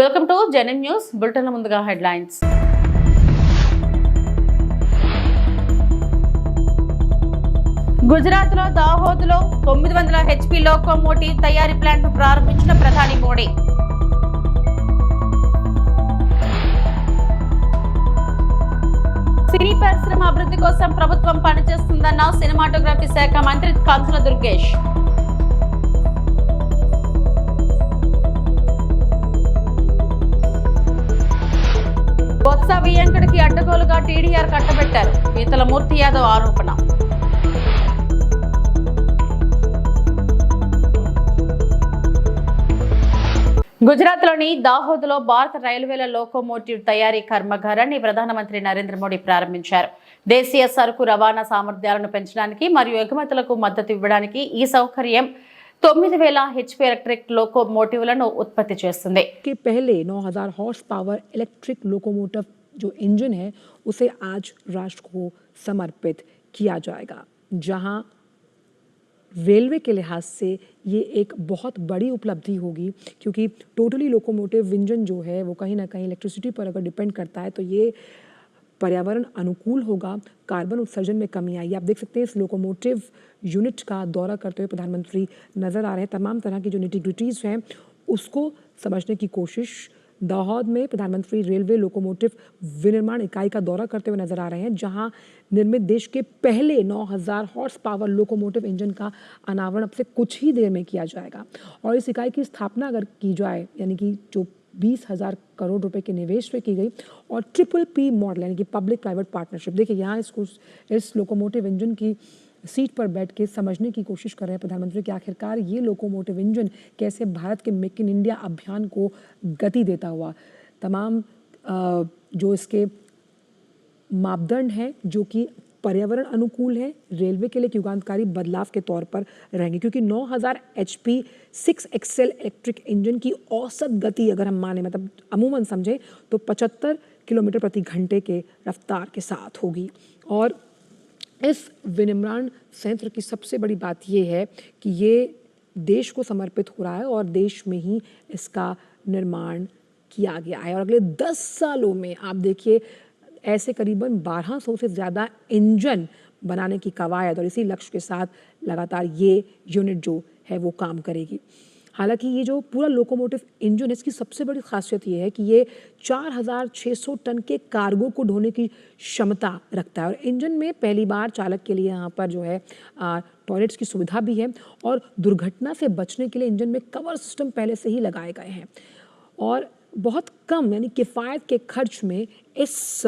Welcome to Janam news bulletin ముందుగా headlines. గుజరాత్లో దాహోద్లో తొమ్మిది వందల హెచ్పి లోకోమోటివ్ తయారీ ప్లాంట్ను ప్రారంభించిన ప్రధాని మోడీ. సినీ పరిశ్రమ అభివృద్ధి కోసం ప్రభుత్వం పనిచేస్తుందన్న సినిమాటోగ్రఫీ శాఖ మంత్రి కంసుల దుర్గేష్. బొత్స వియంకుడికి అడ్డగోలుగా టీడీఆర్ కట్టబెట్టారు. పీతల మూర్తి యాదవ్ ఆరోపణ. గుజరాత్లోని దాహోద్లో భారత రైల్వేల లోకోమోటివ్ తయారీ కర్మాగారాన్ని ప్రధానమంత్రి నరేంద్ర మోడీ ప్రారంభించారు. దేశీయ సరుకు రవాణా సామర్థ్యాలను పెంచడానికి మరియు ఎగుమతులకు మద్దతు ఇవ్వడానికి ఈ సౌకర్యం తొమ్మిది వేల హెచ్పి ఎలక్ట్రిక్ లోకోమోటివ్లను ఉత్పత్తి చేస్తుంది के पहले 9000 हॉर्स पावर इलेक्ट्रिक लोकोमोटिव जो इंजन है उसे आज राष्ट्र को समर्पित किया जाएगा जहां रेलवे के लिहाज से ये एक बहुत बड़ी उपलब्धि होगी क्योंकि टोटली लोकोमोटिव इंजन जो है वो कहीं ना कहीं इलेक्ट्रिसिटी पर अगर डिपेंड करता है तो ये पर्यावरण अनुकूल होगा, कार्बन उत्सर्जन में कमी आएगी। आप देख सकते हैं इस लोकोमोटिव यूनिट का दौरा करते हुए प्रधानमंत्री नज़र आ रहे हैं। तमाम तरह की जो निटिग्रिटीज़ हैं, उसको समझने की कोशिश दाहोद में प्रधानमंत्री रेलवे लोकोमोटिव विनिर्माण इकाई का दौरा करते हुए नज़र आ रहे हैं, जहाँ निर्मित देश के पहले 9000 हॉर्स पावर लोकोमोटिव इंजन का अनावरण अब से कुछ ही देर में किया जाएगा। और इस इकाई की स्थापना अगर की जाए, यानी कि जो बीस हज़ार करोड़ रुपए के निवेश पे की गई और ट्रिपल पी मॉडल यानी कि पब्लिक प्राइवेट पार्टनरशिप देखिए, यहाँ इसको इस लोकोमोटिव इंजन की सीट पर बैठ के समझने की कोशिश कर रहे हैं प्रधानमंत्री, कि आखिरकार ये लोकोमोटिव इंजन कैसे भारत के मेक इन इंडिया अभियान को गति देता हुआ। तमाम जो इसके मापदंड हैं, जो कि पर्यावरण अनुकूल है, रेलवे के लिए एक युगांतकारी बदलाव के तौर पर रहेंगे, क्योंकि 9000 हज़ार H P six axle electric engine की औसत गति अगर हम माने मतलब अमूमन समझें तो 75 किलोमीटर प्रति घंटे के रफ्तार के साथ होगी। और इस विनिर्माण संयंत्र की सबसे बड़ी बात ये है कि ये देश को समर्पित हो रहा है और देश में ही इसका निर्माण किया गया है। और अगले 10 सालों में आप देखिए ऐसे करीबन 1200 से ज़्यादा इंजन बनाने की कवायद और इसी लक्ष्य के साथ लगातार ये यूनिट जो है वो काम करेगी। हालाँकि ये जो पूरा लोकोमोटिव इंजन है इसकी सबसे बड़ी खासियत ये है कि ये 4600 टन के कार्गो को ढोने की क्षमता रखता है और इंजन में पहली बार चालक के लिए यहाँ पर जो है टॉयलेट्स की सुविधा भी है और दुर्घटना से बचने के लिए इंजन में कवर सिस्टम पहले से ही लगाए गए हैं। और बहुत कम, यानी किफ़ायत के खर्च में इस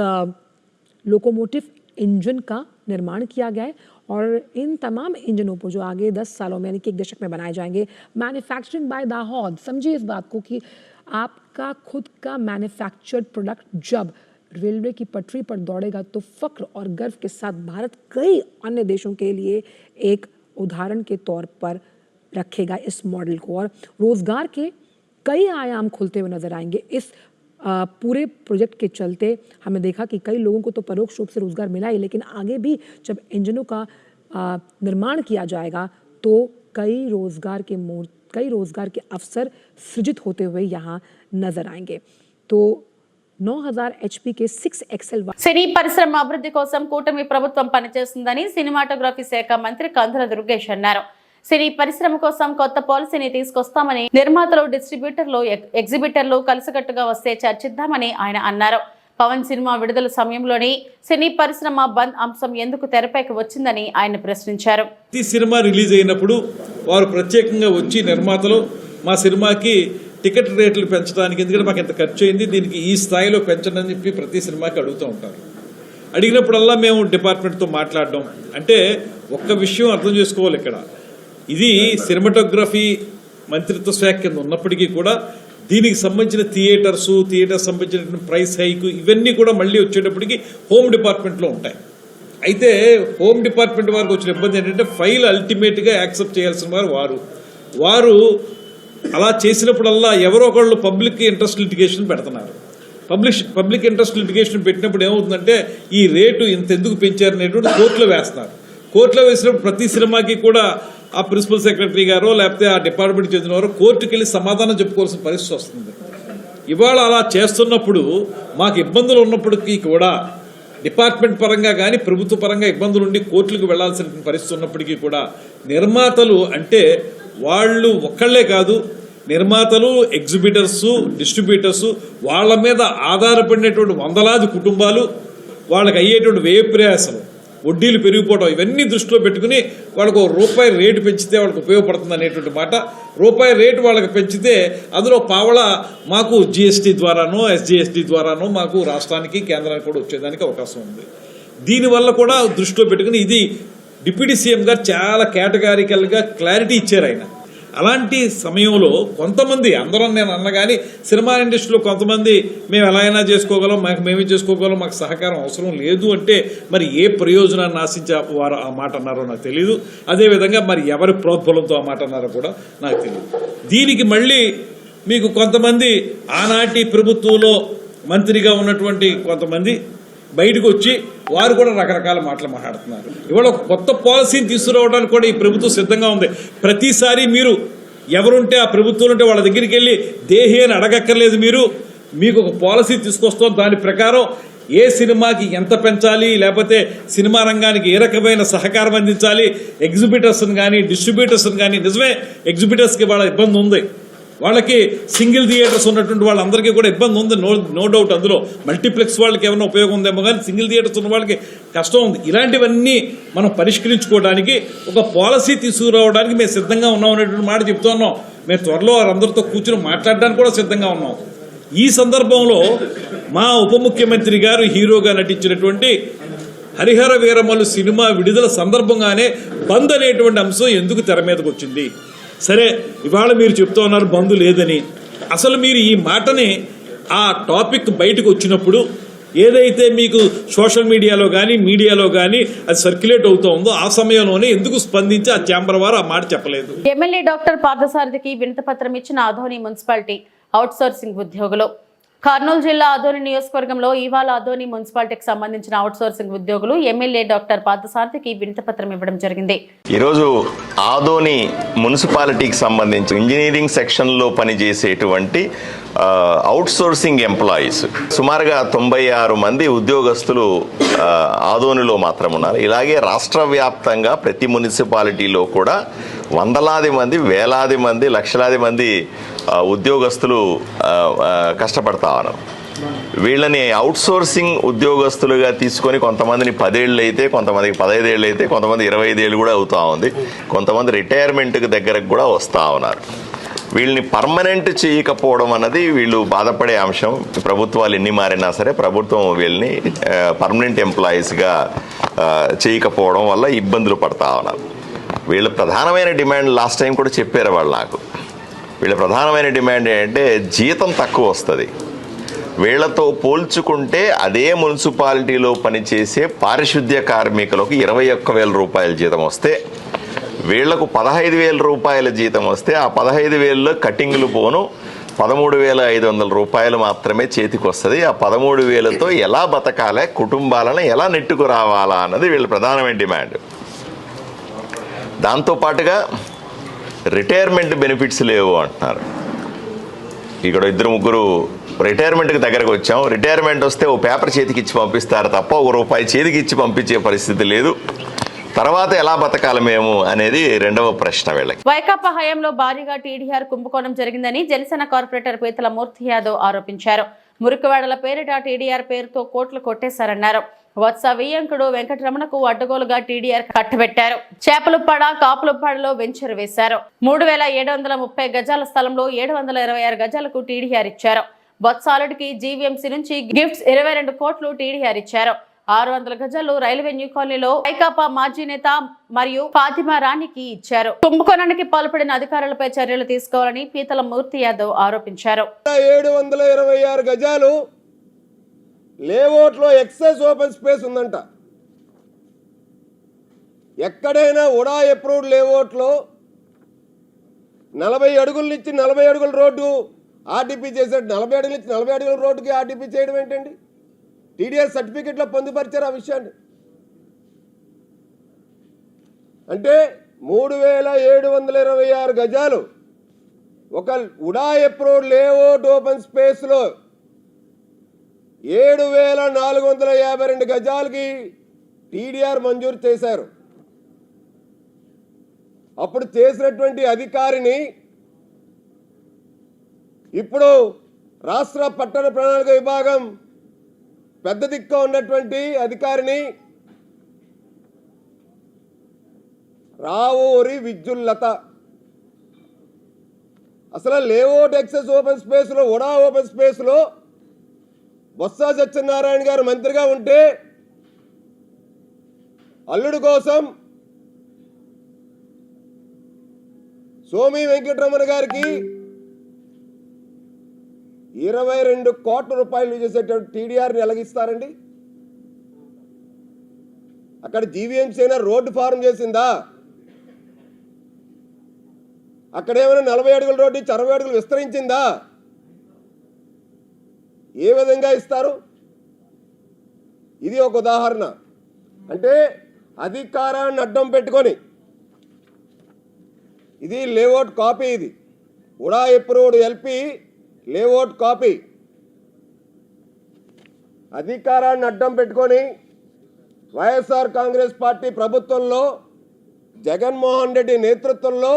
लोकोमोटिव इंजन का निर्माण किया गया है और इन तमाम इंजनों पर जो आगे 10 सालों में, यानी कि एक दशक में बनाए जाएँगे मैन्युफैक्चरिंग बाय दाहौद समझिए इस बात को कि आपका खुद का मैन्युफैक्चर्ड प्रोडक्ट जब रेलवे की पटरी पर दौड़ेगा तो फक्र और गर्व के साथ भारत कई अन्य देशों के लिए एक उदाहरण के तौर पर रखेगा इस मॉडल को और रोज़गार के कई आयाम खुलते हुए नज़र आएँगे। इस पूरे प्रोजेक्ट के चलते हमने देखा कि कई लोगों को तो परोक्ष रूप से रोजगार मिला ही लेकिन आगे भी जब इंजनों का आ, निर्माण किया जाएगा तो कई रोजगार के मोड़ कई रोजगार के अवसर सृजित होते हुए यहाँ नजर आएंगे तो 9000 एचपी के 6 एक्सेल సినీ పరిశ్రమ అభివృద్ధి కోసం కూటమి ప్రభుత్వం పనిచేస్తుందని సినిమాటోగ్రఫీ శాఖ మంత్రి కందుల దుర్గేష్ అన్నారు సినీ పరిశ్రమ కోసం కొత్త పాలసీని తీసుకొస్తామని నిర్మాతలు డిస్ట్రిబ్యూటర్లు ఎగ్- ఎగ్జిబిటర్లు కలిసికట్టుగా వస్తే చర్చిద్దామని ఆయన అన్నారు. పవన్ సినిమా విడుదల సమయంలోనే సినీ పరిశ్రమ బంద్ అంశం ఎందుకు తెరపైకి వచ్చిందని ఆయన ప్రశ్నించారు. ప్రతి సినిమా రిలీజ్ అయినప్పుడు వారు ప్రత్యేకంగా వచ్చి నిర్మాతలు మా సినిమాకి టికెట్ రేట్లు పెంచడానికి ఎందుకంటే మాకు ఎంత ఖర్చు అయింది దీనికి ఈ స్థాయిలో పెంచడం అని చెప్పి ప్రతి సినిమాకి అడుగుతూ ఉంటారు. అడిగినప్పుడల్లా మేము డిపార్ట్మెంట్తో మాట్లాడడం. అంటే ఒక్క విషయం అర్థం చేసుకోవాలి ఇక్కడ. ఇది సినిమాటోగ్రఫీ మంత్రిత్వ శాఖ కింద ఉన్నప్పటికీ కూడా దీనికి సంబంధించిన థియేటర్స్ థియేటర్ సంబంధించిన ప్రైస్ హైక్ ఇవన్నీ కూడా మళ్ళీ వచ్చేటప్పటికి హోమ్ డిపార్ట్మెంట్లో ఉంటాయి. అయితే హోమ్ డిపార్ట్మెంట్ వారికి వచ్చిన ఇబ్బంది ఏంటంటే ఫైల్ అల్టిమేట్గా యాక్సెప్ట్ చేయాల్సిన వారు వారు. వారు అలా చేసినప్పుడల్లా ఎవరో ఒకళ్ళు పబ్లిక్ ఇంట్రెస్ట్ లిటిగేషన్ పెడుతున్నారు. పబ్లిక్ పబ్లిక్ ఇంట్రెస్ట్ లిటిగేషన్ పెట్టినప్పుడు ఏమవుతుందంటే ఈ రేటు ఇంత ఎందుకు పెంచారు అనేటువంటి కోర్టులో వేస్తున్నారు. కోర్టులో వేసినప్పుడు ప్రతి సినిమాకి కూడా ఆ ప్రిన్సిపల్ సెక్రటరీ గారో లేకపోతే ఆ డిపార్ట్మెంట్ చెందిన వారు కోర్టుకు వెళ్ళి సమాధానం చెప్పుకోవాల్సిన పరిస్థితి వస్తుంది. ఇవాళ అలా చేస్తున్నప్పుడు మాకు ఇబ్బందులు ఉన్నప్పటికీ కూడా డిపార్ట్మెంట్ పరంగా కానీ ప్రభుత్వ పరంగా ఇబ్బందులు ఉండి కోర్టులకు వెళ్ళాల్సిన పరిస్థితి ఉన్నప్పటికీ కూడా నిర్మాతలు అంటే వాళ్ళు ఒక్కళ్ళే కాదు నిర్మాతలు ఎగ్జిబిటర్స్ డిస్ట్రిబ్యూటర్స్ వాళ్ళ మీద ఆధారపడినటువంటి వందలాది కుటుంబాలు వాళ్ళకి అయ్యేటువంటి వ్యయ ప్రయాసం వడ్డీలు పెరిగిపోవడం ఇవన్నీ దృష్టిలో పెట్టుకుని వాళ్ళకు రూపాయి రేటు పెంచితే వాళ్ళకి ఉపయోగపడుతుంది అనేటువంటి మాట. రూపాయి రేటు వాళ్ళకి పెంచితే అందులో పావల మాకు జిఎస్టీ ద్వారానో ఎస్జిఎస్టీ ద్వారానో మాకు రాష్ట్రానికి కేంద్రానికి కూడా వచ్చేదానికి అవకాశం ఉంది. దీనివల్ల కూడా దృష్టిలో పెట్టుకుని ఇది డిప్యూటీ సీఎం గారు చాలా కేటగారికల్గా క్లారిటీ ఇచ్చారు ఆయన. అలాంటి సమయంలో కొంతమంది అందరం నేను అన్న కానీ సినిమా ఇండస్ట్రీలో కొంతమంది మేము ఎలా అయినా చేసుకోగలం మాకు మేమే చేసుకోగలం మాకు సహకారం అవసరం లేదు అంటే మరి ఏ ప్రయోజనాన్ని ఆశించే వారు ఆ మాట అన్నారో నాకు తెలియదు అదేవిధంగా మరి ఎవరి ప్రోద్బలంతో ఆ మాట అన్నారో కూడా నాకు తెలియదు దీనికి మళ్ళీ మీకు కొంతమంది ఆనాటి ప్రభుత్వంలో మంత్రిగా ఉన్నటువంటి కొంతమంది బయటకు వచ్చి వారు కూడా రకరకాల మాటలు మాట్లాడుతున్నారు. ఇవాళ ఒక కొత్త పాలసీని తీసుకురావడానికి కూడా ఈ ప్రభుత్వం సిద్ధంగా ఉంది. ప్రతిసారి మీరు ఎవరుంటే ఆ ప్రభుత్వం ఉంటే వాళ్ళ దగ్గరికి వెళ్ళి దేహి అని అడగక్కర్లేదు మీరు. మీకు ఒక పాలసీ తీసుకొస్తాం. దాని ప్రకారం ఏ సినిమాకి ఎంత పెంచాలి? లేకపోతే సినిమా రంగానికి ఏ రకమైన సహకారం అందించాలి? ఎగ్జిబిటర్స్ని కానీ డిస్ట్రిబ్యూటర్స్ని కానీ నిజమే ఎగ్జిబిటర్స్కి వాళ్ళ ఇబ్బంది ఉంది వాళ్ళకి సింగిల్ థియేటర్స్ ఉన్నటువంటి వాళ్ళందరికీ కూడా ఇబ్బంది ఉంది. నో నో డౌట్ అందులో. మల్టీప్లెక్స్ వాళ్ళకి ఏమైనా ఉపయోగం ఉందేమో కానీ సింగిల్ థియేటర్స్ ఉన్న వాళ్ళకి కష్టం ఉంది. ఇలాంటివన్నీ మనం పరిష్కరించుకోవడానికి ఒక పాలసీ తీసుకురావడానికి మేము సిద్ధంగా ఉన్నాం అనేటువంటి మాట చెప్తున్నాం మేము త్వరలో వారందరితో కూర్చుని మాట్లాడడానికి కూడా సిద్ధంగా ఉన్నాం. ఈ సందర్భంలో మా ఉప ముఖ్యమంత్రి గారు హీరోగా నటించినటువంటి హరిహర వీరమలు సినిమా విడుదల సందర్భంగానే బంద్ అనేటువంటి అంశం ఎందుకు తెర మీదకి వచ్చింది? సరే ఇవాళ మీరు చెప్తా ఉన్నారు బంధు లేదని. అసలు మీరు ఈ మాటని ఆ టాపిక్ బయటకు వచ్చినప్పుడు ఏదైతే మీకు సోషల్ మీడియాలో కానీ మీడియాలో కానీ అది సర్క్యులేట్ అవుతూ ఉందో ఆ సమయంలోనే ఎందుకు స్పందించి ఆ ఛాంబర్ వారు ఆ మాట చెప్పలేదు? ఎమ్మెల్యే డాక్టర్ పార్థసారథికి వినతిపత్రం ఇచ్చిన ఆధోని మున్సిపాలిటీ అవుట్సోర్సింగ్ ఉద్యోగులు. కర్నూలు జిల్లా ఆదోని నియోజకవర్గంలో ఇవాళ ఆదోని మున్సిపాలిటీకి సంబంధించిన అవుట్సోర్సింగ్ ఉద్యోగులు ఎమ్మెల్యే డాక్టర్ పార్థసారథికి వినతిపత్రం ఇవ్వడం జరిగింది. ఈరోజు ఆదోని మున్సిపాలిటీకి సంబంధించి ఇంజనీరింగ్ సెక్షన్లో పనిచేసేటువంటి అవుట్సోర్సింగ్ ఎంప్లాయీస్ సుమారుగా తొంభై ఆరు మంది ఉద్యోగస్తులు ఆదోనిలో మాత్రం ఉన్నారు. ఇలాగే రాష్ట్ర వ్యాప్తంగా ప్రతి మున్సిపాలిటీలో కూడా వందలాది మంది వేలాది మంది లక్షలాది మంది ఉద్యోగస్తులు కష్టపడతా ఉన్నారు. వీళ్ళని అవుట్సోర్సింగ్ ఉద్యోగస్తులుగా తీసుకొని కొంతమందిని పదేళ్ళు అయితే కొంతమందికి పదహైదేళ్ళు అయితే కొంతమంది ఇరవై ఐదేళ్ళు కూడా అవుతూ ఉంది. కొంతమంది రిటైర్మెంట్కి దగ్గరకు కూడా వస్తూ ఉన్నారు. వీళ్ళని పర్మనెంట్ చేయకపోవడం అన్నది వీళ్ళు బాధపడే అంశం. ప్రభుత్వాలు ఎన్ని మారినా సరే ప్రభుత్వం వీళ్ళని పర్మనెంట్ ఎంప్లాయీస్గా చేయకపోవడం వల్ల ఇబ్బందులు పడతా ఉన్నారు. వీళ్ళ ప్రధానమైన డిమాండ్ లాస్ట్ టైం కూడా చెప్పారు వాళ్ళు నాకు. వీళ్ళ ప్రధానమైన డిమాండ్ ఏంటంటే జీతం తక్కువ వస్తుంది. వీళ్ళతో పోల్చుకుంటే అదే మున్సిపాలిటీలో పనిచేసే పారిశుద్ధ్య కార్మికులకు ఇరవై ఒక్క వేల రూపాయల జీతం వస్తే వీళ్ళకు పదహైదు వేల రూపాయల జీతం వస్తే ఆ పదహైదు వేలలో కటింగ్లు పోను. పదమూడు వేల ఐదు వందల రూపాయలు మాత్రమే చేతికి వస్తుంది. ఆ పదమూడు వేలతో ఎలా బతకాలి కుటుంబాలను ఎలా నెట్టుకు రావాలా అన్నది వీళ్ళ ప్రధానమైన డిమాండ్. దాంతోపాటుగా రిటైర్మెంట్ బెనిఫిట్స్ లేవు అంటున్నారు. ఇక్కడ ఇద్దరు ముగ్గురు రిటైర్మెంట్కి దగ్గరకు వచ్చాం. రిటైర్మెంట్ వస్తే ఓ పేపర్ చేతికి ఇచ్చి పంపిస్తారు తప్ప ఒక రూపాయి చేతికి ఇచ్చి పంపించే పరిస్థితి లేదు. తర్వాత ఎలా బతకాలి మేము అనేది రెండవ ప్రశ్న వీళ్ళకి. వైకాపా హయాంలో భారీగా టీడీఆర్ కుంభకోణం జరిగిందని జనసేన కార్పొరేటర్ పీతల మూర్తి యాదవ్ ఆరోపించారు. మురికివాడల పేరిట టీడీఆర్ పేరుతో కోట్లు కొట్టేశారన్నారు. వత్స వియ్యంకుడు వెంకటరమణకు అడ్డగోలుగా టీడీఆర్ కట్టబెట్టారు. చేపలుప్పాడ కాపులుప్పాడలో వెంచర్ వేశారు. మూడు వేల ఏడు వందల ముప్పై గజాల స్థలంలో ఏడు వందల ఇరవై ఆరు గజాలకు టీడీఆర్ ఇచ్చారు. బొత్సాలుడికి జీవీఎంసీ నుంచి గిఫ్ట్స్ ఇరవై రెండు కోట్లు టీడీఆర్ ఇచ్చారు. ఆరు వందల గజాలు రైల్వే న్యూ కాలనీలో వైకాపా మాజీ నేత మరియు ఫాతిమా రాణికి ఇచ్చారు. కుంభకోణానికి పాల్పడిన అధికారులపై చర్యలు తీసుకోవాలని పీతల మూర్తి యాదవ్ ఆరోపించారు. ఏడు వందల ఇరవై ఆరు గజాలు లేఅవుట్లో ఎక్సెస్ ఓపెన్ స్పేస్ ఉందంట. ఎక్కడైనా ఉడా అప్రూవ్డ్ లేఅవుట్లో నలభై అడుగుల నుంచి నలభై అడుగుల రోడ్డు ఆర్డీపీ చేసాడు నలభై అడుగుల నుంచి నలభై అడుగుల రోడ్డుకి ఆర్డీపీ చేయడం ఏంటండి? టీడీఎస్ సర్టిఫికెట్లో పొందుపరిచారు ఆ విషయాన్ని. అంటే మూడు వేల ఏడు వందల ఇరవై ఆరు గజాలు ఒక ఉడా ఎప్రోడ్ లేఅవుట్ ఓపెన్ స్పేస్లో ఏడు వేల నాలుగు వందల యాభై రెండు గజాలకి టీడీఆర్ మంజూరు చేశారు. అప్పుడు చేసినటువంటి అధికారిని ఇప్పుడు రాష్ట్ర పట్టణ ప్రణాళిక విభాగం పెద్ద దిక్కు ఉన్నటువంటి అధికారిని రావూరి విద్యుల్లత అసలు లేఅవుట్ ఎక్సెస్ ఓపెన్ స్పేస్లో ఉడా ఓపెన్ స్పేస్లో బొత్స సత్యనారాయణ గారు మంత్రిగా ఉంటే అల్లుడు కోసం సోమి వెంకటరమణ గారికి ఇరవై రెండు కోట్ల రూపాయలు చేసేటువంటి టీడీఆర్ని ఎలగిస్తారండి? అక్కడ జీవీఎంసీ అయినా రోడ్డు ఫారం చేసిందా? అక్కడ ఏమైనా నలభై అడుగుల రోడ్డు ఇచ్చి అరవై అడుగులు విస్తరించిందా? ఏ విధంగా ఇస్తారు? ఇది ఒక ఉదాహరణ. అంటే అధికారాన్ని అడ్డం పెట్టుకొని ఇది లేఅవుట్ కాపీ ఇది. UDA approved LP layout copy. అధికారాన్ని అడ్డం పెట్టుకొని వైఎస్ఆర్ కాంగ్రెస్ పార్టీ ప్రభుత్వంలో జగన్మోహన్ రెడ్డి నేతృత్వంలో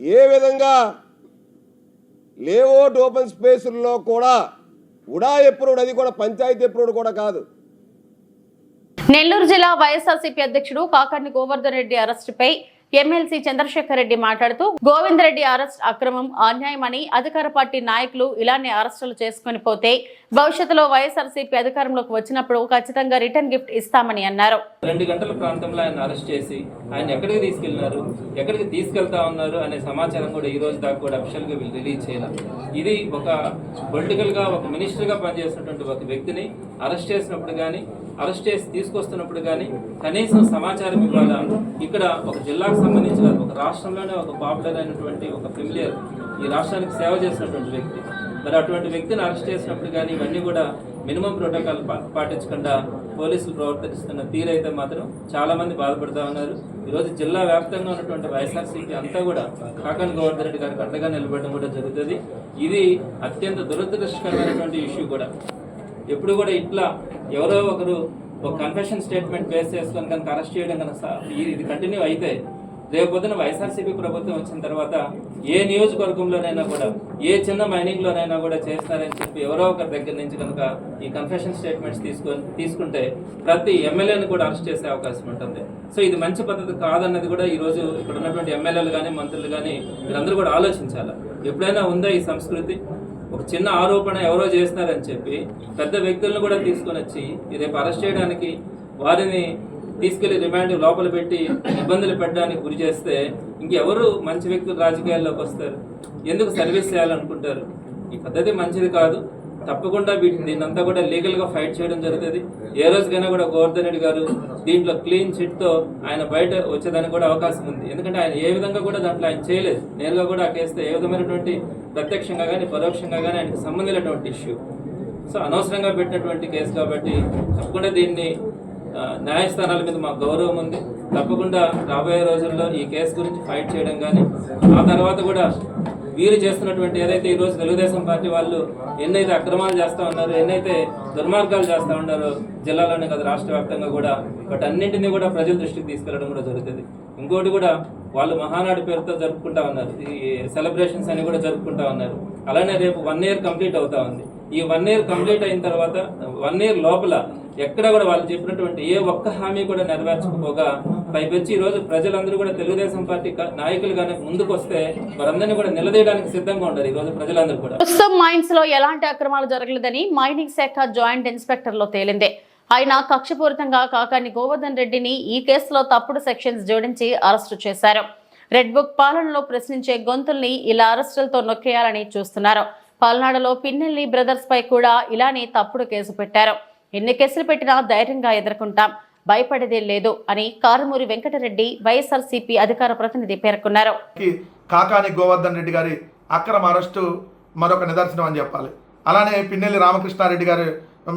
ఏ విధంగా లేఅవుట్ ఓపెన్ స్పేసుల్లో కూడా ఉడా ఎప్రూవ్డ్ అది కూడా పంచాయతీ ఎప్రూవ్డ్ కూడా కాదు. నెల్లూరు జిల్లా వైఎస్ఆర్సీపీ అధ్యక్షుడు కాకర్ని గోవర్ధన్ రెడ్డి అరెస్టుపై ఎమ్మెల్సీ చంద్రశేఖర్ రెడ్డి మాట్లాడుతూ గోవింద్ రెడ్డి అరెస్ట్ అక్రమం అన్యాయమని అధికార పార్టీ నాయకులు ఇలానే అరెస్టులు చేసుకుని పోతే భవిష్యత్తులో వైఎస్ఆర్సీపీ అధికారంలోకి వచ్చినప్పుడు ఖచ్చితంగా రిటర్న్ గిఫ్ట్ ఇస్తామని అన్నారు. రెండు గంటల ప్రాంతంలో ఆయన అరెస్ట్ చేసి ఆయన ఎక్కడికి తీసుకెళ్ళినారు ఎక్కడికి తీసుకెళ్తా ఉన్నారు అనే సమాచారం కూడా ఈ రోజు దాకా కూడా అఫిషియల్గా వీళ్ళు రిలీజ్ చేయాలి. ఇది ఒక పొలిటికల్గా ఒక మినిస్టర్గా పనిచేస్తున్నటువంటి ఒక వ్యక్తిని అరెస్ట్ చేసినప్పుడు కానీ అరెస్ట్ చేసి తీసుకొస్తున్నప్పుడు కానీ కనీసం సమాచారం ఇవ్వాలా? ఇక్కడ ఒక జిల్లాకు సంబంధించిన ఒక రాష్ట్రంలోనే ఒక పాపులర్ అయినటువంటి ఒక ఫెమిలియర్ ఈ రాష్ట్రానికి సేవ చేసినటువంటి వ్యక్తి. మరి అటువంటి వ్యక్తిని అరెస్ట్ చేసినప్పుడు కానీ ఇవన్నీ కూడా మినిమం ప్రోటోకాల్ పాటించకుండా పోలీసులు ప్రవర్తిస్తున్న తీరైతే మాత్రం చాలామంది బాధపడుతూ ఉన్నారు. ఈరోజు జిల్లా వ్యాప్తంగా ఉన్నటువంటి వైఎస్ఆర్సీపీ అంతా కూడా కాకన్ గోవర్ధన్ రెడ్డి గారికి అండగా నిలబడడం కూడా జరుగుతుంది. ఇది అత్యంత దురదృష్టకరమైనటువంటి ఇష్యూ కూడా. ఎప్పుడు కూడా ఇట్లా ఎవరో ఒకరు ఒక కన్ఫెషన్ స్టేట్మెంట్ బేస్ చేసుకొని కనుక అరెస్ట్ చేయడం కనుక ఇది ఇది కంటిన్యూ అయితే రేపు పొద్దున వైఎస్ఆర్సీపీ ప్రభుత్వం వచ్చిన తర్వాత ఏ నియోజకవర్గంలోనైనా కూడా ఏ చిన్న మైనింగ్లోనైనా కూడా చేస్తారని చెప్పి ఎవరో ఒకరి దగ్గర నుంచి కనుక ఈ కన్ఫెషన్ స్టేట్మెంట్స్ తీసుకొని తీసుకుంటే ప్రతి ఎమ్మెల్యేని కూడా అరెస్ట్ చేసే అవకాశం ఉంటుంది. సో ఇది మంచి పద్ధతి కాదన్నది కూడా ఈ రోజు ఇక్కడ ఉన్నటువంటి ఎమ్మెల్యేలు కానీ మంత్రులు కానీ వీరందరూ కూడా ఆలోచించాలి? ఎప్పుడైనా ఉందా ఈ సంస్కృతి? ఒక చిన్న ఆరోపణ ఎవరో చేస్తున్నారని చెప్పి పెద్ద వ్యక్తులను కూడా తీసుకొని వచ్చి రేపు అరెస్ట్ చేయడానికి వారిని తీసుకెళ్ళి రిమాండ్ లోపల పెట్టి ఇబ్బందులు పెట్టడానికి గురి చేస్తే ఇంకెవరు మంచి వ్యక్తులు రాజకీయాల్లోకి వస్తారు? ఎందుకు సర్వీస్ చేయాలనుకుంటారు? ఈ పద్ధతి మంచిది కాదు. తప్పకుండా వీటిని దీన్నంతా కూడా లీగల్గా ఫైట్ చేయడం జరుగుతుంది. ఏ రోజుకైనా కూడా గోవర్ధన్ రెడ్డి గారు దీంట్లో క్లీన్ చిట్తో ఆయన బయట వచ్చేదానికి కూడా అవకాశం ఉంది. ఎందుకంటే ఆయన ఏ విధంగా కూడా దాంట్లో ఆయన చేయలేదు. నేరుగా కూడా ఆ కేసుతో ఏ విధమైనటువంటి ప్రత్యక్షంగా కానీ పరోక్షంగా కానీ ఆయనకు సంబంధించినటువంటి ఇష్యూ సో అనవసరంగా పెట్టినటువంటి కేసు కాబట్టి తప్పకుండా దీన్ని న్యాయస్థానాల మీద మాకు గౌరవం ఉంది. తప్పకుండా రాబోయే రోజుల్లో ఈ కేసు గురించి ఫైట్ చేయడం కానీ ఆ తర్వాత కూడా వీరు చేస్తున్నటువంటి ఏదైతే ఈరోజు తెలుగుదేశం పార్టీ వాళ్ళు ఎన్నైతే అక్రమాలు చేస్తూ ఉన్నారు ఎన్నైతే దుర్మార్గాలు చేస్తూ ఉన్నారో జిల్లాలోనే కదా రాష్ట్ర వ్యాప్తంగా కూడా బట్ అన్నింటినీ కూడా ప్రజల దృష్టికి తీసుకెళ్ళడం కూడా జరుగుతుంది. ఇంకోటి కూడా వాళ్ళు మహానాడు పేరుతో జరుపుకుంటా ఉన్నారు. ఈ సెలబ్రేషన్స్ అని కూడా జరుపుకుంటా ఉన్నారు. అలానే రేపు వన్ ఇయర్ కంప్లీట్ అవుతా ఉంది. ఈ వన్ ఇయర్ కంప్లీట్ అయిన తర్వాత వన్ ఇయర్ లోపల ఎక్కడ కూడా వాళ్ళు చెప్పినటువంటి ఏ ఒక్క హామీ కూడా నెరవేర్చకపోగా పైపెచ్చి ఈ రోజు ప్రజలందరూ కూడా తెలుగుదేశం పార్టీ నాయకులు కనుక ముందుకు వస్తే వారందరినీ కూడా నిలదీయడానికి సిద్ధంగా ఉండరు ఈ రోజు ప్రజలందరూ కూడా. ప్రస్తుతం మైన్స్లో ఎలాంటి అక్రమాలు జరగలేదని మైనింగ్ శాఖ జాయింట్ ఇన్స్పెక్టర్లో తేలిందే. ఆయన కక్షపూరితంగా కాకాని గోవర్ధన్ రెడ్డిని ఈ కేసులో తప్పుడు సెక్షన్స్ జోడించి అరెస్టు చేశారు. రెడ్ బుక్ పాలనలో ప్రశ్నించే గొంతుల్ని ఇలా అరెస్టులతో నొక్కేయాలని చూస్తున్నారు. పల్నాడులో పిన్నెల్లి బ్రదర్స్ పై కూడా ఇలానే తప్పుడు కేసు పెట్టారు. ఎన్ని కేసులు పెట్టినా ధైర్యంగా ఎదుర్కొంటాం. భయపడేదే లేదు అని కారుమూరి వెంకటరెడ్డి వైఎస్ఆర్సీపీ అధికార ప్రతినిధి పేర్కొన్నారు. కాకాని గోవర్ధన్ రెడ్డి గారి అక్రమ అరెస్టు మరొక నిదర్శనం అని చెప్పాలి. అలానే పిన్నెల్లి రామకృష్ణారెడ్డి గారి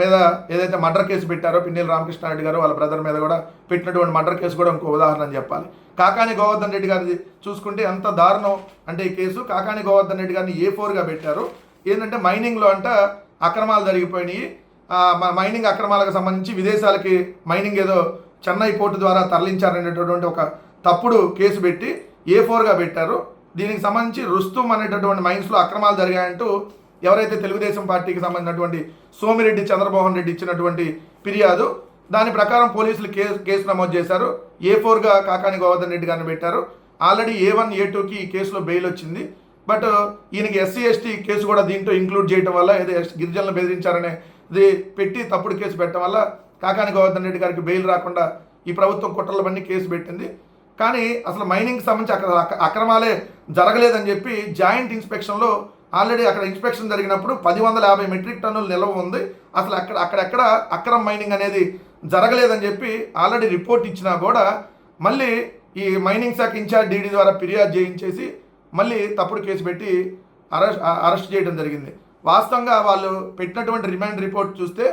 మీద ఏదైతే మర్డర్ కేసు పెట్టారో పిన్నెల్లి రామకృష్ణారెడ్డి గారు వాళ్ళ బ్రదర్ మీద కూడా పెట్టినటువంటి మర్డర్ కేసు కూడా ఇంకో ఉదాహరణ అని చెప్పాలి. కాకాని గోవర్ధన్ రెడ్డి గారిది చూసుకుంటే ఎంత దారుణం అంటే ఈ కేసు కాకాని గోవర్ధన్ రెడ్డి గారిని ఏ ఫోర్గా పెట్టారు? ఏంటంటే మైనింగ్లో అంట అక్రమాలు జరిగిపోయినాయి. మ- మైనింగ్ అక్రమాలకు సంబంధించి విదేశాలకి మైనింగ్ ఏదో చెన్నై పోర్టు ద్వారా తరలించారనేటటువంటి ఒక తప్పుడు కేసు పెట్టి ఏ ఫోర్గా పెట్టారు. దీనికి సంబంధించి రుస్తుం అనేటటువంటి మైన్స్లో అక్రమాలు జరిగాయంటూ ఎవరైతే తెలుగుదేశం పార్టీకి సంబంధించినటువంటి సోమిరెడ్డి చంద్రమోహన్ రెడ్డి ఇచ్చినటువంటి ఫిర్యాదు. దాని ప్రకారం పోలీసులు కేసు కేసు నమోదు చేశారు. ఏ ఫోర్గా కాకాని గోవర్ధన్ రెడ్డి గారిని పెట్టారు. ఆల్రెడీ ఏ వన్ ఏ టూకి ఈ కేసులో బెయిల్ వచ్చింది. బట్ ఈయనకి ఎస్సీ ఎస్టీ కేసు కూడా దీంట్లో ఇంక్లూడ్ చేయడం వల్ల ఏదో ఎస్- గిరిజనులు బెదిరించారనే ఇది పెట్టి తప్పుడు కేసు పెట్టడం వల్ల కాకాని గోవర్ధన్ రెడ్డి గారికి బెయిల్ రాకుండా ఈ ప్రభుత్వం కుట్రలవన్నీ బండి కేసు పెట్టింది. కానీ అసలు మైనింగ్ సంబంధించి అక్కడ అక్రమాలే జరగలేదని చెప్పి జాయింట్ ఇన్స్పెక్షన్లో ఆల్రెడీ అక్కడ ఇన్స్పెక్షన్ జరిగినప్పుడు పది వందల యాభై మెట్రిక్ టన్నులు నిల్వ ఉంది. అసలు అక్కడ అక్కడెక్కడ అక్రమ మైనింగ్ అనేది జరగలేదని చెప్పి ఆల్రెడీ రిపోర్ట్ ఇచ్చినా కూడా మళ్ళీ ఈ మైనింగ్ శాఖ ఇన్ఛార్జ్ డీడీ ద్వారా ఫిర్యాదు చేయించేసి మళ్ళీ తప్పుడు కేసు పెట్టి అరెస్ట్ అరెస్ట్ చేయడం జరిగింది. వాస్తవంగా వాళ్ళు పెట్టినటువంటి రిమాండ్ రిపోర్ట్ చూస్తే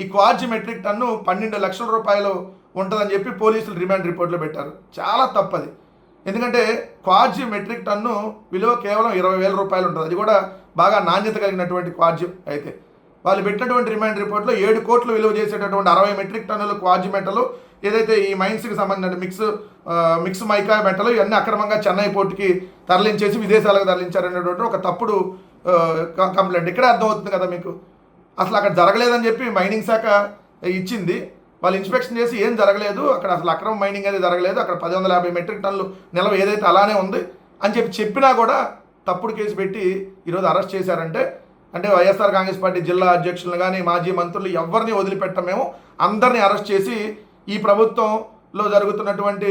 ఈ క్వార్జ్ మెట్రిక్ టన్ను పన్నెండు లక్షల రూపాయలు ఉంటుందని చెప్పి పోలీసులు రిమాండ్ రిపోర్ట్లో పెట్టారు. చాలా తప్పది. ఎందుకంటే క్వార్జ్ మెట్రిక్ టన్ను విలువ కేవలం ఇరవై వేల రూపాయలు ఉంటుంది. అది కూడా బాగా నాణ్యత కలిగినటువంటి క్వార్జ్ అయితే వాళ్ళు పెట్టినటువంటి రిమాండ్ రిపోర్ట్లో ఏడు కోట్లు విలువ చేసేటటువంటి అరవై మెట్రిక్ టన్నుల క్వార్జ్ మెటలు ఏదైతే ఈ మైన్స్కి సంబంధించిన మిక్స్ మిక్స్ మైకా మెటలు ఇవన్నీ అక్రమంగా చెన్నై పోర్టుకి తరలించేసి విదేశాలకు తరలించారనేటువంటి ఒక తప్పుడు కంప్లైంట్ ఇక్కడే అర్థమవుతుంది కదా మీకు? అసలు అక్కడ జరగలేదని చెప్పి మైనింగ్ శాఖ ఇచ్చింది. వాళ్ళు ఇన్స్పెక్షన్ చేసి ఏం జరగలేదు అక్కడ అసలు అక్రమ మైనింగ్ అనేది జరగలేదు అక్కడ పది వందల యాభై మెట్రిక్ టన్నులు నిల్వ ఏదైతే అలానే ఉంది అని చెప్పి చెప్పినా కూడా తప్పుడు కేసు పెట్టి ఈరోజు అరెస్ట్ చేశారంటే అంటే వైఎస్ఆర్ కాంగ్రెస్ పార్టీ జిల్లా అధ్యక్షులను కానీ మాజీ మంత్రులు ఎవరిని వదిలిపెట్టమేమో అందరినీ అరెస్ట్ చేసి ఈ ప్రభుత్వంలో జరుగుతున్నటువంటి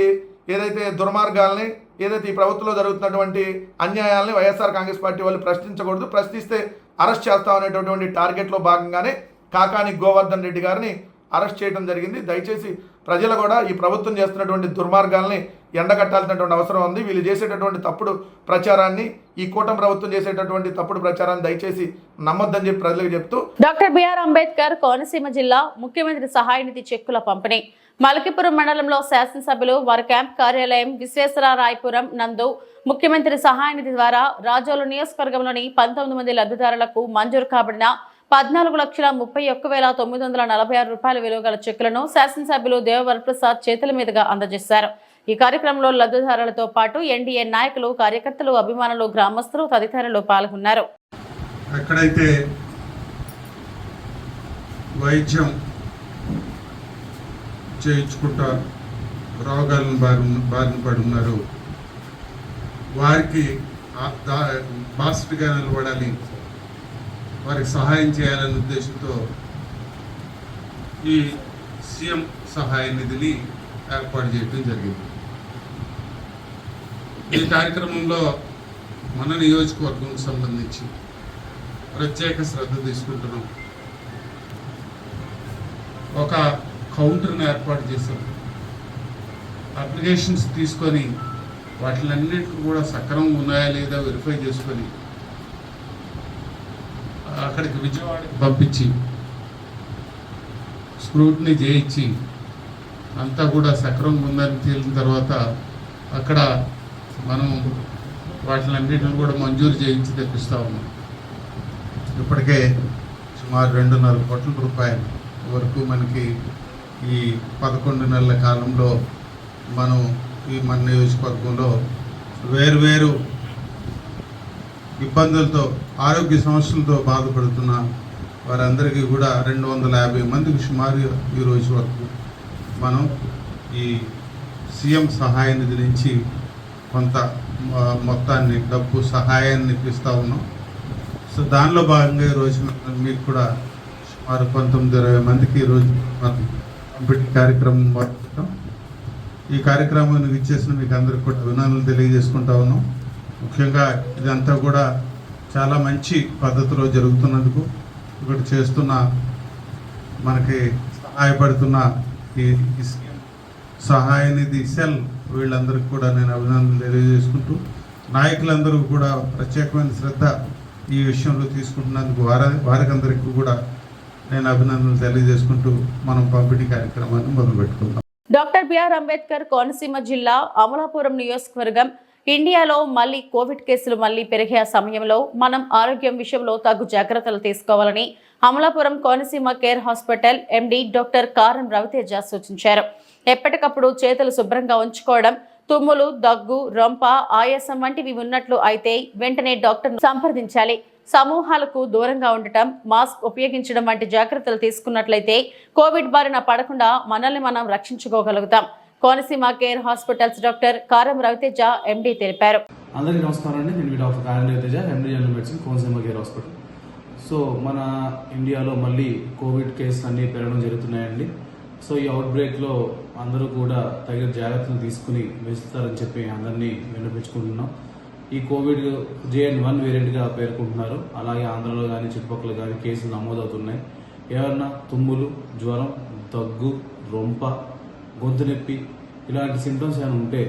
ఏదైతే దుర్మార్గాల్ని ఏదైతే ఈ ప్రభుత్వంలో జరుగుతున్నటువంటి అన్యాయాలని వైఎస్ఆర్ కాంగ్రెస్ పార్టీ వాళ్ళు ప్రశ్నించకూడదు. ప్రశ్నిస్తే అరెస్ట్ చేస్తాం అనేటటువంటి టార్గెట్లో భాగంగానే కాకాని గోవర్ధన్ రెడ్డి గారిని అరెస్ట్ చేయడం జరిగింది. దయచేసి ప్రజలు కూడా ఈ ప్రభుత్వం చేస్తున్నటువంటి దుర్మార్గాల్ని ఎండగట్టాల్సినటువంటి అవసరం ఉంది. వీళ్ళు చేసేటటువంటి తప్పుడు ప్రచారాన్ని ఈ కూటమి ప్రభుత్వం చేసేటటువంటి తప్పుడు ప్రచారాన్ని దయచేసి నమ్మొద్దని చెప్పి ప్రజలకు చెప్తూ డాక్టర్ బిఆర్ అంబేద్కర్ కోనసీమ జిల్లా ముఖ్యమంత్రి సహాయ నిధి చెక్కుల పంపిణీ. మలకిపురం మండలంలో శాసనసభ్యులు వారి క్యాంప్ కార్యాలయం విశ్వేశ్వరరాయపురం నందు ముఖ్యమంత్రి సహాయ నిధి ద్వారా రాజోలు నియోజకవర్గంలోని పంతొమ్మిది మంది లబ్ధిదారులకు మంజూరు కాబడిన పద్నాలుగు లక్షల ముప్పై ఒక్క వేల తొమ్మిది వందల నలభై ఆరు రూపాయల విలువ గల చెక్కులను శాసనసభ్యులు దేవవరప్రసాద్ చేతుల మీదుగా అందజేశారు. ఈ కార్యక్రమంలో లబ్ధిదారులతో పాటు ఎన్డీఏ నాయకులు కార్యకర్తలు అభిమానులు గ్రామస్తులు తదితరులు పాల్గొన్నారు. ఎక్కడైతే వైద్యం చేయించుకుంటా రోగాలను బారిన బారిన పడి ఉన్నారు వారికి ఆ- నిలబడాలి. వారికి సహాయం చేయాలనే ఉద్దేశంతో ఈ సీఎం సహాయ నిధిని ఏర్పాటు చేయడం జరిగింది. ఈ కార్యక్రమంలో మన నియోజకవర్గం సంబంధించి ప్రత్యేక శ్రద్ధ తీసుకుంటున్నాం. ఒక కౌంటర్ని ఏర్పాటు చేశాం. అప్లికేషన్స్ తీసుకొని వాటిలన్నింటికి కూడా సక్రమంగా ఉన్నాయా లేదా వెరిఫై చేసుకొని అక్కడికి విజయవాడకి పంపించి స్క్రూట్ని చేయించి అంతా కూడా సక్రమంగా ఉందని తేలిన తర్వాత అక్కడ మనం వాటిలన్నిటిని కూడా మంజూరు చేయించి తెప్పిస్తా ఉన్నాం. ఇప్పటికే సుమారు రెండున్నర కోట్ల రూపాయలు వరకు మనకి ఈ పదకొండు నెలల కాలంలో మనం ఈ మన నియోజకవర్గంలో వేరువేరు ఇబ్బందులతో ఆరోగ్య సమస్యలతో బాధపడుతున్న వారందరికీ కూడా రెండు వందల యాభై మందికి సుమారు ఈ రోజు వరకు మనం ఈ సీఎం సహాయ నిధి నుంచి కొంత మొత్తాన్ని డబ్బు సహాయాన్ని ఇప్పిస్తూ ఉన్నాం. సో దానిలో భాగంగా ఈరోజు మీకు కూడా సుమారు పంతొమ్మిది ఇరవై మందికి ఈరోజు మనం పంపిణీ కార్యక్రమం మొదలుపెట్టాం ఈ కార్యక్రమానికి ఇచ్చేసిన మీకు అందరికి కూడా అభినందనలు తెలియజేసుకుంటా ఉన్నాం. ముఖ్యంగా ఇదంతా కూడా చాలా మంచి పద్ధతిలో జరుగుతున్నందుకు ఇక్కడ చేస్తున్న మనకి సహాయపడుతున్న ఈ ఈ స్కీమ్ సహాయ నిధి సెల్ వీళ్ళందరికీ కూడా నేను అభినందనలు తెలియజేసుకుంటూ నాయకులందరూ కూడా ప్రత్యేకమైన శ్రద్ధ ఈ విషయంలో తీసుకుంటున్నందుకు వారి వారికందరికీ కూడా నేను అభినందనలు తెలియజేసుకుంటూ మనం పంపిణీ కార్యక్రమాన్ని మొదలుపెట్టుకుందాం. Doctor B R Ambedkar Konaseema జిల్లా అమలాపురం నియోజకవర్గం ఇండియాలో మళ్ళీ కోవిడ్ కేసులు మళ్ళీ పెరిగే సమయంలో మనం ఆరోగ్యం విషయంలో తగు జాగ్రత్తలు తీసుకోవాలని Amalapuram Konaseema care hospital MD doctor Karam Raviteja సూచించారు. ఎప్పటికప్పుడు చేతులు శుభ్రంగా ఉంచుకోవడం తుమ్ములు దగ్గు రొంప ఆయాసం వంటివి ఉన్నట్లు అయితే వెంటనే డాక్టర్ను సంప్రదించాలి. సమూహాలకు దూరంగా ఉండటం మాస్క్ ఉపయోగించడం వంటి జాగ్రత్తలు తీసుకున్నట్లయితే కోవిడ్ బారిన పడకుండా మనల్ని మనం రక్షించుకోగలుగుతాం. Konaseema care hospitals doctor Karam Raviteja MD తెలిపారు. అందరికీ నమస్కారం అండి. నేను మీ doctor Karam Raviteja MD general medicine Konaseema care hospital. So మన ఇండియాలో మళ్ళీ కోవిడ్ కేసులు అన్నీ పెరగడం జరుగుతున్నాయండి. సో ఈ అవుట్ బ్రేక్లో అందరూ కూడా తగిన జాగ్రత్తలు తీసుకుని వేస్తారని చెప్పి అందరినీ వినిపించుకుంటున్నాం ఈ కోవిడ్ జేఎన్ వన్ వేరియంట్గా పేర్కొంటున్నారు. అలాగే ఆంధ్రలో కానీ చుట్టుపక్కల కానీ కేసులు నమోదవుతున్నాయి. ఏమన్నా తుమ్ములు జ్వరం దగ్గు రొంప గొంతు నొప్పి ఇలాంటి సింటమ్స్ ఏమైనా ఉంటే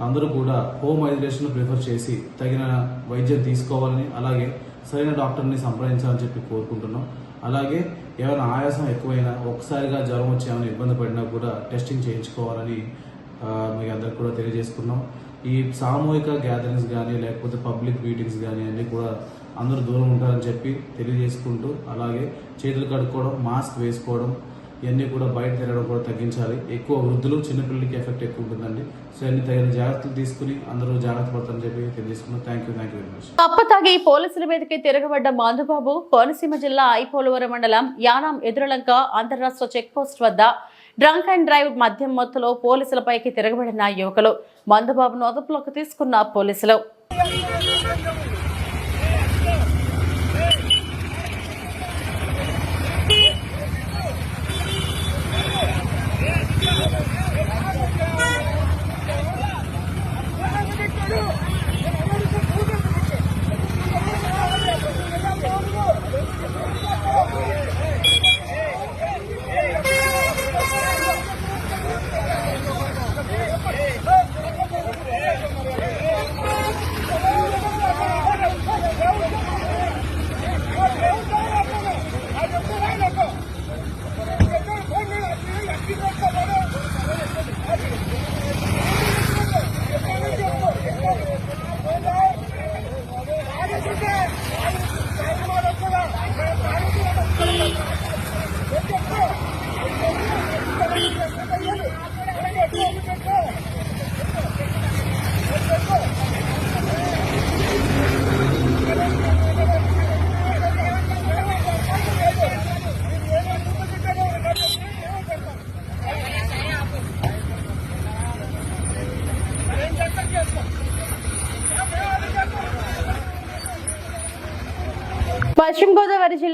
అందరూ కూడా హోమ్ ఐసోలేషన్ ప్రిఫర్ చేసి తగిన వైద్యం తీసుకోవాలని అలాగే సరైన డాక్టర్ని సంప్రదించాలని చెప్పి కోరుకుంటున్నాం. అలాగే ఏమైనా ఆయాసం ఎక్కువైనా ఒకసారిగా జ్వరం వచ్చి ఏమైనా ఇబ్బంది పడినా కూడా టెస్టింగ్ చేయించుకోవాలని ఆ, మీ అందరికి కూడా తెలియజేసుకున్నాం. ఈ సామూహిక గ్యాదరింగ్స్ కానీ లేకపోతే పబ్లిక్ మీటింగ్స్ కానీ అన్నీ కూడా అందరూ దూరం ఉంటారని చెప్పి తెలియజేసుకుంటూ అలాగే చేతులు కడుక్కోవడం మాస్క్ వేసుకోవడం ఇవన్నీ కూడా బయట తిరగడం కూడా తగ్గించాలి. ఎక్కువ వృద్ధులు చిన్నపిల్లలకి ఎఫెక్ట్ ఎక్కువ ఉంటుందండి. సో అన్ని తగిన జాగ్రత్తలు తీసుకుని అందరూ జాగ్రత్త పడతారని చెప్పి తెలియజేసుకున్నాం. Thank you thank you very much కప్ప తాగి పోలీసుల మీదకి తిరగబడ్డ మాధుబాబు కోనసీమ జిల్లా ఐపోలవరం మండలం యానాం ఎదురలంక అంతరాష్ట్ర చెక్ పోస్ట్ వద్ద డ్రంక్ అండ్ డ్రైవ్ మద్యం మొత్తంలో పోలీసులపైకి తిరగబడిన యువకులు. మందబాబును అదుపులోకి తీసుకున్న పోలీసులు.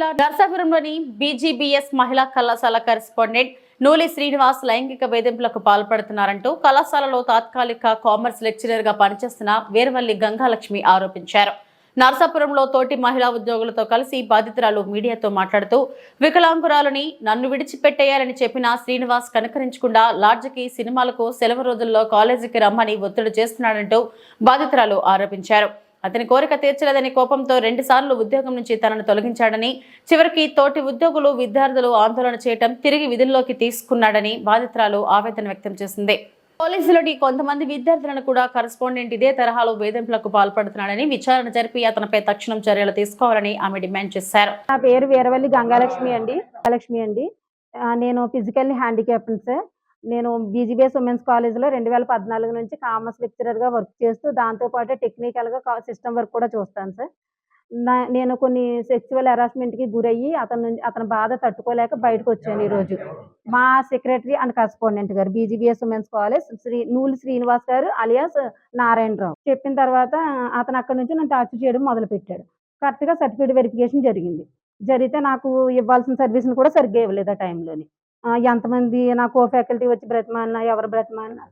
జిల్లా నర్సాపురంలోని బీజీబీఎస్ మహిళా కళాశాల కరెస్పాండెంట్ నూలి శ్రీనివాస్ లైంగిక వేధింపులకు పాల్పడుతున్నారంటూ కళాశాలలో తాత్కాలిక కామర్స్ లెక్చరర్గా పనిచేస్తున్న వేర్వల్లి గంగాలక్ష్మి ఆరోపించారు. నర్సాపురంలో తోటి మహిళా ఉద్యోగులతో కలిసి బాధితురాలు మీడియాతో మాట్లాడుతూ వికలాంగురాలని నన్ను విడిచిపెట్టేయాలని చెప్పిన శ్రీనివాస్ కనుకరించకుండా లాడ్జికి సినిమాలకు సెలవు రోజుల్లో కాలేజీకి రమ్మని ఒత్తిడి చేస్తున్నాడంటూ బాధితురాలు ఆరోపించారు. అతని కోరిక తీర్చలేదని కోపంతో రెండుసార్లు ఉద్యోగం నుంచి తనను తొలగించాడని చివరికి తోటి ఉద్యోగులు విద్యార్థులు ఆందోళన చేయటం తిరిగి విధుల్లోకి తీసుకున్నాడని బాధితురాలు ఆవేదన వ్యక్తం చేసింది. కాలేజీలోని కొంతమంది విద్యార్థులను కూడా కరస్పాండెంట్ ఇదే తరహాలో వేధింపులకు పాల్పడుతున్నాడని విచారణ జరిపి అతనిపై తక్షణం చర్యలు తీసుకోవాలని ఆమె డిమాండ్ చేశారు. నా పేరు వీరవల్లి గంగాలక్ష్మి అండి. గంగాలక్ష్మి అండి. నేను ఫిజికల్లీ హ్యాండిక్యాప్డ్ సార్ నేను బీజీబీఎస్ ఉమెన్స్ కాలేజ్లో రెండు వేల పద్నాలుగు నుంచి కామర్స్ లెక్చరర్గా వర్క్ చేస్తూ దాంతోపాటు టెక్నికల్గా సిస్టమ్ వర్క్ కూడా చూస్తాను సార్. నా నేను కొన్ని సెక్చువల్ హెరాస్మెంట్కి గురయ్యి అతను అతని బాధ తట్టుకోలేక బయటకు వచ్చాను ఈరోజు మా సెక్రటరీ అండ్ కరస్పాండెంట్ గారు BGBS women's college Shri Nooli Srinivas గారు అలియాస్ నారాయణరావు. చెప్పిన తర్వాత అతను అక్కడ నుంచి నన్ను టార్చర్ చేయడం మొదలుపెట్టాడు. కరెక్ట్గా సర్టిఫికేట్ వెరిఫికేషన్ జరిగింది. జరిగితే నాకు ఇవ్వాల్సిన సర్వీస్ని కూడా సరిగ్గా ఇవ్వలేదు ఆ టైంలోని. ఎంతమంది నా కో ఫ్యాకల్టీ వచ్చి బ్రతిమాలినా ఎవరు బ్రతిమాలినా.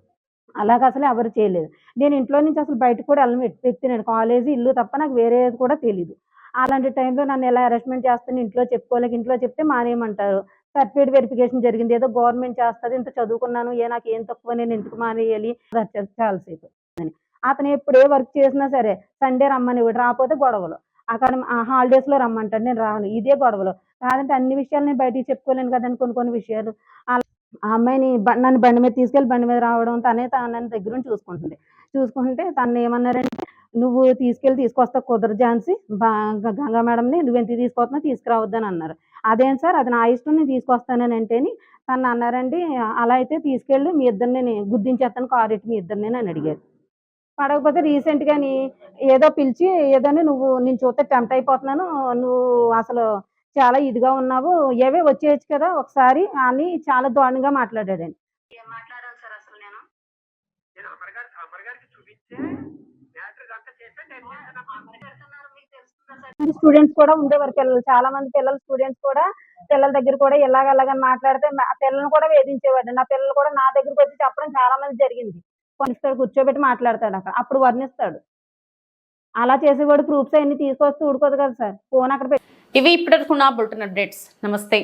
అలాగ అసలు ఎవరు చేయలేదు. నేను ఇంట్లో నుంచి అసలు బయటకు కూడా వెళ్ళను వ్యక్తి నేను కాలేజీ ఇల్లు తప్ప నాకు వేరేది కూడా తెలియదు అలాంటి టైంలో నన్ను ఎలా అరెస్ట్మెంట్ చేస్తాను ఇంట్లో చెప్పుకోలేక ఇంట్లో చెప్తే మానేయమంటారు. సర్టిఫికేట్ వెరిఫికేషన్ జరిగింది. ఏదో గవర్నమెంట్ చేస్తుంది ఇంత చదువుకున్నాను ఏ నాకు ఏం తక్కువ నేను ఎందుకు మానేయాలి? చాలాసేపు. అని. అతను ఎప్పుడే వర్క్ చేసినా సరే సండే రమ్మని రాకపోతే గొడవలు. అక్కడ హాలిడేస్లో రమ్మంటాడు నేను రాను. ఇదే గొడవలు. కాదంటే అన్ని విషయాలు నేను బయటికి చెప్పుకోలేను కదండి కొన్ని కొన్ని విషయాలు. ఆ అమ్మాయిని బ- నన్ను బండి మీద తీసుకెళ్ళి బండి మీద రావడం తనే తన నన్ను దగ్గర నుంచి చూసుకుంటుంది. చూసుకుంటే తను ఏమన్నారంటే నువ్వు తీసుకెళ్ళి తీసుకొస్తా కుదరదు ఝాన్సీ. గంగా మేడంని నువ్వు ఎంత తీసుకొస్తున్నా తీసుకురావద్దని అన్నారు. అదేం సార్? అది నా ఇష్టం నేను తీసుకొస్తానని అంటేని తను అన్నారండి అలా అయితే తీసుకెళ్ళి మీ ఇద్దరిని గుద్దించేస్తాను కారు ఎట్టి మీ ఇద్దరిని అని అడిగారు. పడకపోతే రీసెంట్ గాని ఏదో పిలిచి ఏదోని నువ్వు నేను చూస్తే టెంప్ట్ అయిపోతున్నాను నువ్వు అసలు చాలా ఇదిగా ఉన్నావు ఏవే వచ్చేయచ్చు కదా ఒకసారి అని చాలా దారుణంగా మాట్లాడాడండి. నేను? స్టూడెంట్స్ కూడా ఉండేవారు పిల్లలు చాలా మంది పిల్లలు స్టూడెంట్స్ కూడా పిల్లల దగ్గర కూడా ఇలాగ అలాగని మాట్లాడితే పిల్లల్ని కూడా వేధించేవాడు. నా పిల్లలు కూడా నా దగ్గరకు వచ్చి చెప్పడం చాలా మంది జరిగింది. కొనిస్తాడు కూర్చోబెట్టి మాట్లాడతాడు అక్కడ. అప్పుడు వర్ణిస్తాడు అలా చేసేవాడు ప్రూఫ్స్ అన్ని తీసుకొస్తూ ఊడుకోదు కదా సార్. ఫోన్ అక్కడ ఇవి ఇప్పటివరకు నా బులెటిన్ అప్డేట్స్. నమస్తే.